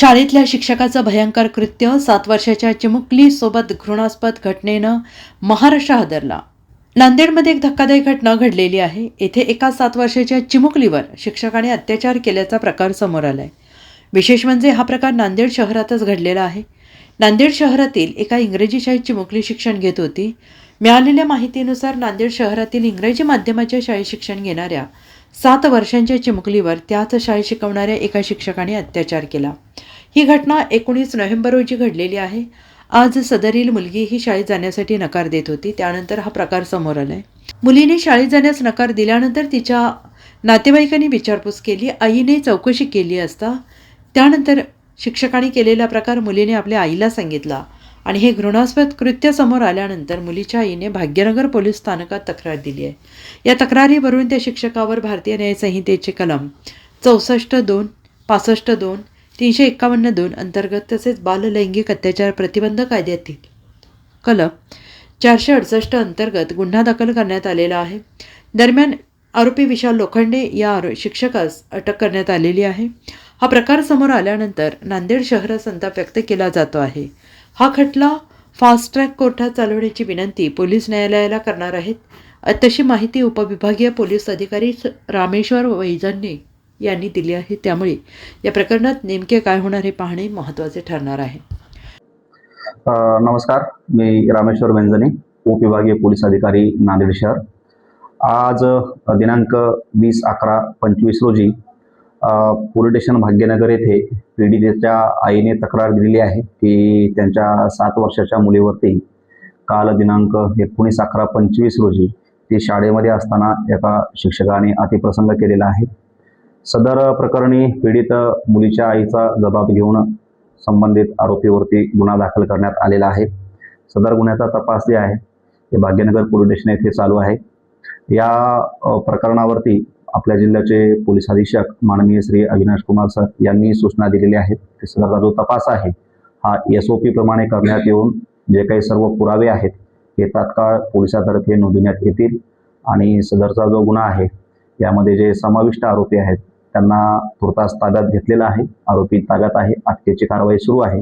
शाळेतल्या शिक्षकाचं भयंकर कृत्य सात वर्षाच्या चिमुकलीसोबत घृणास्पद घटनेनं महाराष्ट्र हादरला. नांदेडमध्ये एक धक्कादायक घटना घडलेली आहे. येथे एका सात वर्षाच्या चिमुकलीवर शिक्षकाने अत्याचार केल्याचा प्रकार समोर आलाय. विशेष म्हणजे हा प्रकार नांदेड शहरातच घडलेला आहे. नांदेड शहरातील एका इंग्रजी शाळेत चिमुकली शिक्षण घेत होती. मिळालेल्या माहितीनुसार नांदेड शहरातील इंग्रजी माध्यमाच्या शाळेत शिक्षण घेणाऱ्या सात वर्षांच्या चिमुकलीवर त्याच शाळेत शिकवणाऱ्या एका शिक्षकाने अत्याचार केला. ही घटना एकोणीस नोव्हेंबर रोजी घडलेली आहे. आज सदरील मुलगी ही शाळेत जाण्यासाठी नकार देत होती. त्यानंतर हा प्रकार समोर आलाय. मुलीने शाळेत जाण्यास नकार दिल्यानंतर तिच्या नातेवाईकांनी विचारपूस केली. आईने चौकशी केली असता त्यानंतर शिक्षकाने केलेला प्रकार मुलीने आपल्या आईला सांगितला. आणि हे घृणास्पद कृत्य समोर आल्यानंतर मुलीच्या आईने भाग्यनगर पोलीस स्थानकात तक्रार दिली आहे. या तक्रारीवरून त्या शिक्षकावर भारतीय न्यायसंहितेचे कलम चौसष्ट दोन पासष्ट दोन तीनशे एकावन्न दोन अंतर्गत तसेच बाललैंगिक अत्याचार प्रतिबंध कायद्यातील कलम चारशे अडसष्ट अंतर्गत गुन्हा दाखल करण्यात आलेला आहे. दरम्यान आरोपी विशाल लोखंडे या आरो शिक्षकास अटक करण्यात आलेली आहे. हा प्रकार समोर आल्यानंतर नांदेड शहरात संताप व्यक्त केला जातो आहे. हा खटला फास्ट ट्रॅक कोर्टात चालवण्याची विनंती पोलीस न्यायालयाला करणार आहेत. तशी माहिती उपविभागीय पोलीस अधिकारी रामेश्वर वैजन्य यांनी दिली आहे. त्यामुळे या प्रकरणात नेमके काय होणार हे पाहणे महत्त्वाचे ठरणार आहे. नमस्कार. मी रामेश्वर वेंजने उपविभागीय पोलीस अधिकारी नांदेड शहर. आज दिनांक वीस अकरा पंचवीस रोजी स्टेशन भाग्यनगर येथे पीडितेच्या आईने तक्रार दिलेली आहे की त्यांच्या सात वर्षाच्या मुलीवरती काल दिनांक एकोणीस अकरा पंचवीस रोजी ती शाळेमध्ये असताना एका शिक्षकाने अतिप्रसंग केलेला आहे. सदर प्रकरणी पीडित मुलीच्या आईचा जबाब घेऊन संबंधित आरोपीवरती गुन्हा दाखल करण्यात आलेला आहे. सदर गुन्ह्याचा तपास जे आहे. ते भाग्यनगर पोलीस स्टेशन येथे चालू आहे. या प्रकरणावरती आपल्या जिल्ह्याचे पोलीस अधीक्षक माननीय श्री अविनाश कुमार सर यांनी सूचना दिलेल्या आहेत की सदरचा जो तपास आहे हा एस ओ पी प्रमाणे करण्यात येऊन जे काही सर्व पुरावे आहेत ते तात्काळ पोलिसातर्फे नोंदवण्यात येतील. आणि सदरचा जो गुन्हा आहे यामध्ये जे समाविष्ट आरोपी आहेत त्यांना तुर्तास ताब्यात घेतलेला आहे. आरोपी ताब्यात आहे. अटकेची कारवाई सुरू आहे.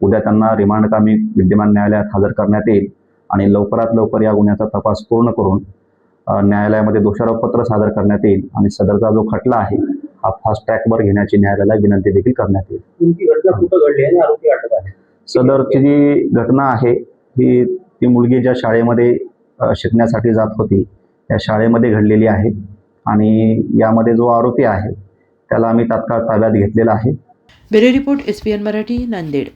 उद्या त्यांना रिमांड कामी विद्यमान न्यायालयात हजर करण्यात येईल. आणि लवकरात लवकर या गुन्ह्याचा तपास पूर्ण करून न्यायालयामध्ये दोषारोपपत्र सादर करण्यात येईल आणि सदरचा जो खटला आहे हा फास्ट ट्रॅकवर घेण्याची न्यायालयाला विनंती देखील करण्यात येईल. सदरची जी घटना आहे ही ती मुलगी ज्या शाळेमध्ये शिकण्यासाठी जात होती त्या शाळेमध्ये घडलेली आहे आणि यामध्ये जो आरोपी आहे त्याला आम्ही तात्काळ ताब्यात घेतलेला आहे. Bureau report S P N Marathi Nanded.